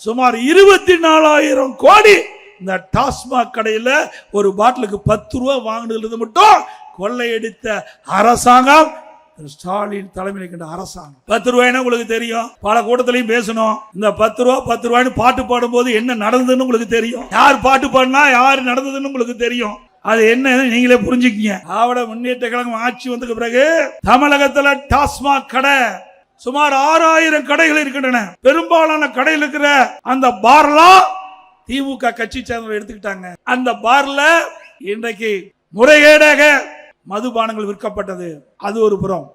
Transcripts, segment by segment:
சுமார் இருபத்தி நாலாயிரம் கோடி இந்த டாஸ்மாக் கடையில் ஒரு பாட்டிலுக்கு பத்து ரூபா வாங்கினது மட்டும் கொள்ளையடித்த அரசாங்கம் ஸ்டாலின் தலைமையில் இருக்கின்ற அரசாங்கம். பத்து ரூபாய்னா உங்களுக்கு தெரியும்? பல கூட்டத்திலையும் பேசணும். இந்த பத்து ரூபா பத்து ரூபாய்னு பாட்டு பாடும்போது என்ன நடந்ததுன்னு உங்களுக்கு தெரியும். யார் பாட்டு பாடினா யார் நடந்ததுன்னு உங்களுக்கு தெரியும். அது என்ன நீங்களே புரிஞ்சுக்கீங்க. ஆவட முன்னேற்ற கழகம் ஆட்சி வந்ததுக்கு பிறகு தமிழகத்துல டாஸ்மாக் கடை சுமார் ஆறாயிரம் கடைகள் இருக்கின்றன. பெரும்பாலான கடையில் இருக்கிற அந்த பார்லாம் திமுக கட்சி சேர்ந்தவர் எடுத்துக்கிட்டாங்க. அந்த பார்ல இன்றைக்கு முறைகேடாக மதுபானங்கள் விற்கப்பட்டது. அது ஒரு புறம்.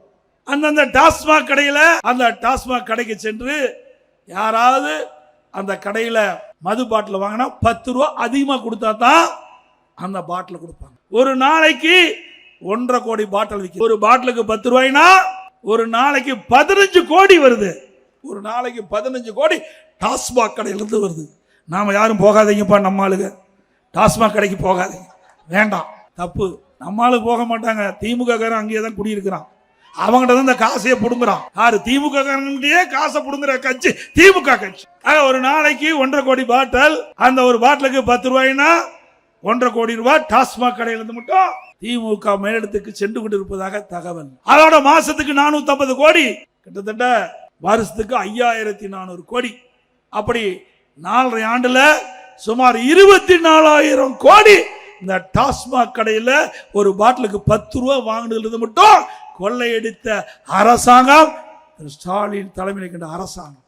அந்தந்த டாஸ்மாக் கடையில் அந்த டாஸ்மாக் கடைக்கு சென்று யாராவது அந்த கடையில் மது பாட்டில் வாங்கினா பத்து ரூபா அதிகமாக கொடுத்தா தான் அந்த பாட்டில் கொடுப்பாங்க. ஒரு நாளைக்கு ஒன்றரை கோடி பாட்டில் விற்கும். ஒரு பாட்டிலுக்கு பத்து ரூபாய்னா ஒரு நாளைக்கு பதினஞ்சு கோடி வருது. ஒரு நாளைக்கு பதினஞ்சு கோடி டாஸ்மாக் கடையிலிருந்து வருது. நாம யாரும் போகாதீங்கப்பா நம்ம ஆளுங்க. டாஸ்மாக் கடைக்கு போகாதீங்க. வேண்டாம். தப்பு. நம்ம ஆளு போக மாட்டாங்க. திமுக காரன் அங்கேயே தான் குடியிருக்கிறான். அவங்ககிட்ட தான் இந்த காசையே புடுங்குறான். யாரு? திமுக காரன்கிட்டயே காசை புடுங்குற கட்சி திமுக கட்சி. ஒரு நாளைக்கு ஒன்றரை கோடி பாட்டில். அந்த ஒரு பாட்டிலுக்கு பத்து ரூபாய்னா ஒன்றரை கோடி ரூபாய் டாஸ்மாக் கடையிலிருந்து மட்டும் திமுக மேலிடத்துக்கு சென்று கொண்டிருப்பதாக தகவல். அதோட மாசத்துக்கு நானூத்தி ஐம்பது கோடி கிட்டத்தட்ட வருஷத்துக்கு ஐயாயிரத்தி நானூறு கோடி. அப்படி நாலரை ஆண்டுல சுமார் இருபத்தி நாலாயிரம் கோடி இந்த டாஸ்மாக் கடையில் ஒரு பாட்டிலுக்கு பத்து ரூபா வாங்கினதுலேருந்து மட்டும் கொள்ளையடித்த அரசாங்கம் ஸ்டாலின் தலைமையில் இருக்கின்ற அரசாங்கம்.